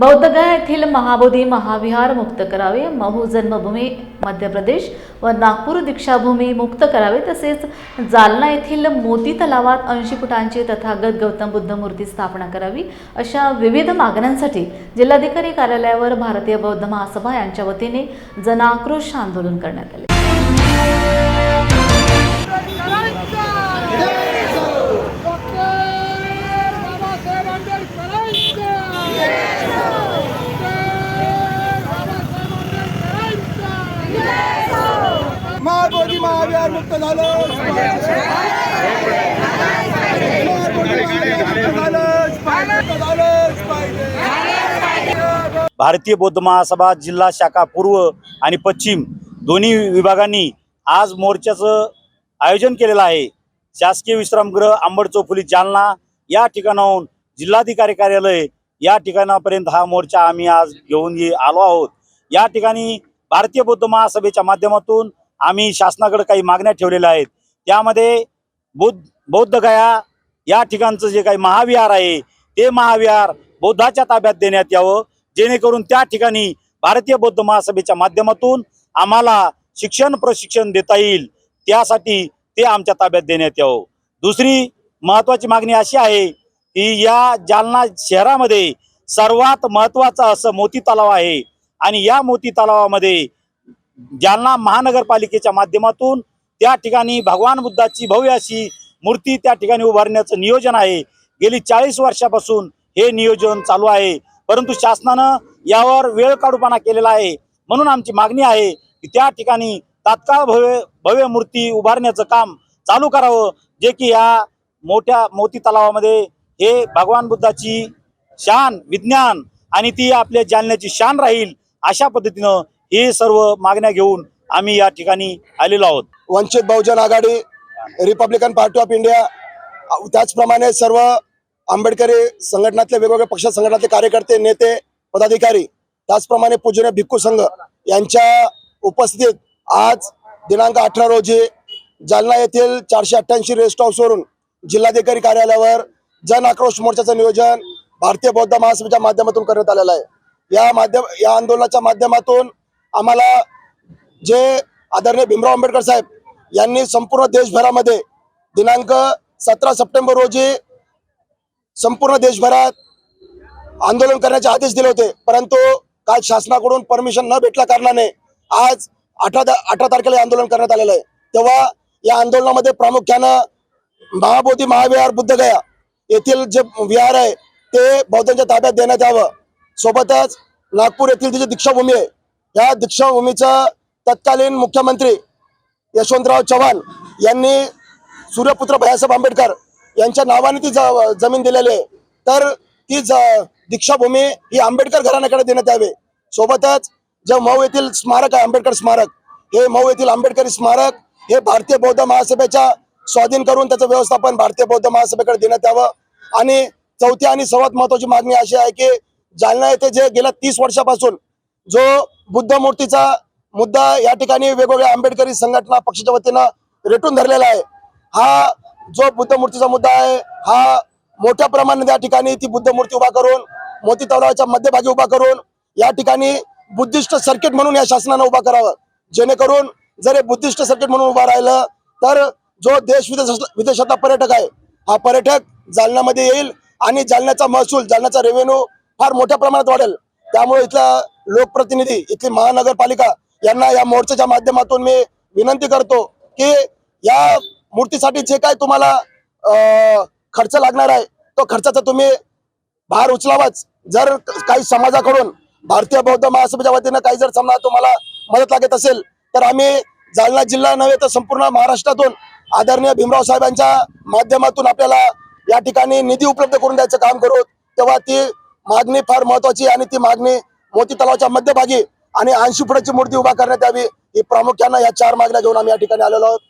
बौद्धगया येथील महाबोधी महाविहार मुक्त करावे महू जन्मभूमी मध्य प्रदेश व नागपूर दीक्षाभूमी मुक्त करावे तसेच जालना येथील मोती तलावात ऐंशी फुटांची तथागत गौतम बुद्ध मूर्ती स्थापना करावी अशा विविध मागण्यांसाठी जिल्हाधिकारी कार्यालयावर भारतीय बौद्ध महासभा यांच्या वतीने जनाक्रोश आंदोलन करण्यात आले. महाबोधी महाविहार मुक्त झालं. भारतीय बौद्ध महासभा जिल्हा शाखा पूर्व आणि पश्चिम दोन्ही विभागांनी आज मोर्चाचं आयोजन केलेलं आहे. शासकीय विश्रामगृह आंबड चौफुली जालना या ठिकाणाहून जिल्हाधिकारी कार्यालय या ठिकाणापर्यंत हा मोर्चा आम्ही आज घेऊन ये आलो आहोत. या ठिकाणी भारतीय बौद्ध महासभेच्या माध्यमातून आम्ही शासनाकडे काही मागण्या ठेवलेल्या आहेत. त्यामध्ये बुद्ध बौद्ध गया या ठिकाणचं जे काही महाविहार आहे ते महाविहार बौद्धाच्या ताब्यात देण्यात यावं. जेणेकरून त्या ठिकाणी भारतीय बौद्ध महासभेच्या माध्यमातून आम्हाला शिक्षण प्रशिक्षण देता येईल. त्यासाठी ते आमच्या ताब्यात देण्यात यावं. दुसरी महत्वाची मागणी अशी आहे की या जालना शहरामध्ये सर्वात महत्वाचं असं मोती तलाव आहे. आणि या मोती तलावामध्ये जालना महानगरपालिकेच्या माध्यमातून त्या ठिकाणी भगवान बुद्धाची भव्य अशी मूर्ती त्या ठिकाणी उभारण्याचं नियोजन आहे. गेली चाळीस वर्षापासून हे नियोजन चालू आहे. परंतु शासनानं यावर वेळ काढूपणा केलेला आहे. म्हणून आमची मागणी आहे की त्या ठिकाणी तात्काळ भव्य भव्य मूर्ती उभारण्याचं काम चालू करावं जे की या मोठ्या मोती तलावामध्ये हे भगवान बुद्धाची शान विज्ञान आणि ती आपल्या जालन्याची शान राहील अशा पद्धतीनं ही सर्व मागण्या घेऊन आम्ही या ठिकाणी आलेलो आहोत. Vanchit Bahujan Aghadi Republican party of India त्याचप्रमाणे सर्व आंबेडकरी संघटनातले वेगवेगळ्या पक्ष संघटनातले कार्यकर्ते नेते पदाधिकारी त्याचप्रमाणे पूजनीय भिक्खू संघ यांच्या उपस्थितीत आज दिनांक अठरा रोजी जालना येथील चारशे अठ्ठ्याऐंशी रेस्ट हाऊसवरून जिल्हाधिकारी कार्यालयावर जन आक्रोश मोर्चाचं नियोजन भारतीय बौद्ध महासभेच्या माध्यमातून करण्यात आलेलं आहे. या माध्यम या आंदोलनाच्या माध्यमातून आम्हाला जे आदरणीय भीमराव आंबेडकर साहेब यांनी संपूर्ण देशभरामध्ये दिनांक सतरा सप्टेंबर रोजी संपूर्ण देशभरात आंदोलन करण्याचे आदेश दिले होते. परंतु काल शासनाकडून परमिशन न भेटल्या कारणाने आज अठरा अठरा तारखेला आंदोलन करण्यात आलेलं आहे. तेव्हा या आंदोलनामध्ये प्रामुख्यानं महाबोधी महाविहार बुद्धगया येथील जे विहार आहे ते बौद्धांच्या ताब्यात देण्यात यावं. सोबतच नागपूर येथील जी दीक्षाभूमी आहे या दीक्षाभूमीचं तत्कालीन मुख्यमंत्री यशवंतराव चव्हाण यांनी सूर्यपुत्र भैयासाहेब आंबेडकर यांच्या नावाने ती जमीन दिलेली आहे. तर ती दीक्षाभूमी ही आंबेडकर घराण्याकडे देण्यात यावी. सोबतच जे मऊ येथील स्मारक आहे आंबेडकर स्मारक हे मऊ येथील आंबेडकरी स्मारक हे भारतीय बौद्ध महासभेच्या स्वाधीन करून त्याचं व्यवस्थापन भारतीय बौद्ध महासभेकडे देण्यात यावं. आणि चौथी आणि सर्वात महत्वाची मागणी अशी आहे की जालना येथे जे गेल्या तीस वर्षापासून जो बुद्ध मूर्तीचा मुद्दा या ठिकाणी वेगवेगळ्या आंबेडकरी संघटना पक्षाच्या वतीनं रेटून धरलेला आहे. हा जो बुद्ध मूर्तीचा मुद्दा आहे हा मोठ्या प्रमाणात या ठिकाणी ती बुद्ध मूर्ती उभा करून मोती तलावाच्या मध्यभागी उभा करून या ठिकाणी बुद्धिस्ट सर्किट म्हणून या शासनानं उभा करावं. जेणेकरून जर हे बुद्धिस्ट सर्किट म्हणून उभा राहिलं तर जो देश विदेश विदेशातला पर्यटक आहे हा पर्यटक जालन्यामध्ये येईल आणि जालन्याचा महसूल जालन्याचा रेव्हेन्यू फार मोठ्या प्रमाणात वाढेल. त्यामुळे इथला लोकप्रतिनिधी इथली महानगरपालिका यांना या मोर्चाच्या माध्यमातून मी विनंती करतो की या मूर्तीसाठी जे काय तुम्हाला खर्च लागणार आहे तो खर्चाचा तुम्ही भार उचलावाच. जर काही समाजाकडून भारतीय बौद्ध महासभेच्या वतीनं काही जर समजा तुम्हाला मदत लागत असेल तर आम्ही जालना जिल्हा नव्हे तर संपूर्ण महाराष्ट्रातून आदरणीय भीमराव साहेबांच्या माध्यमातून आपल्याला या ठिकाणी निधी उपलब्ध करून द्यायचं काम करू. तेव्हा ती मागणी फार महत्वाची आणि ती मागणी मोती तलावाच्या मध्यभागी आणि ऐंशी फुटाची मूर्ती उभा करण्यात यावी ही प्रामुख्यानं या चार मागण्या घेऊन आम्ही या ठिकाणी आलेलो आहोत.